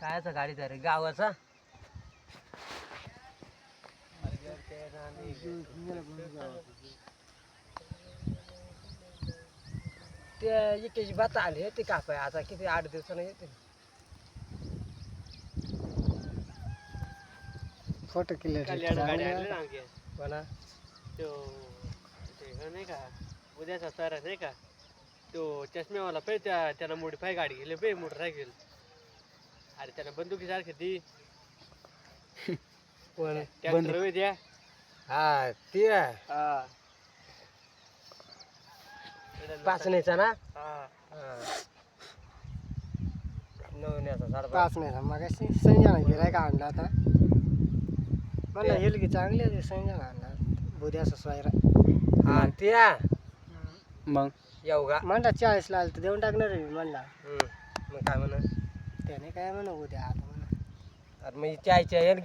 कायचा गाडीचा रे गावाचा? ते इकेची बात आली ते कापाय आता किती आठ दिवसानं येते. फोटो गाडी आणखी म्हणा तो ते नाही का? उद्याचा सर नाही का? तो चष्म्यावाला पै त्या त्यानं मोडीफाय गाडी गेली पै मोटरसायकल अरे त्यानं बंदुकीसारखी ती. कोण? ट्रॅक्टर द्या हा ते हा. पाचण्याचा ना? हा. नवण्याचा साडा पाच. नाही मग संजना गिराय का आणला आता म्हणलं हेल की चांगली आहे संजना आणला बुद्याचा सोयरा. हा त्या मग? येऊ का? म्हणला चाळीसला आलं तर देऊन टाकणार आहे मी म्हणला. हम्म. मग काय म्हणा? त्याने काय म्हणू उद्या आता म्हणा. अरे मग चायच्या यानं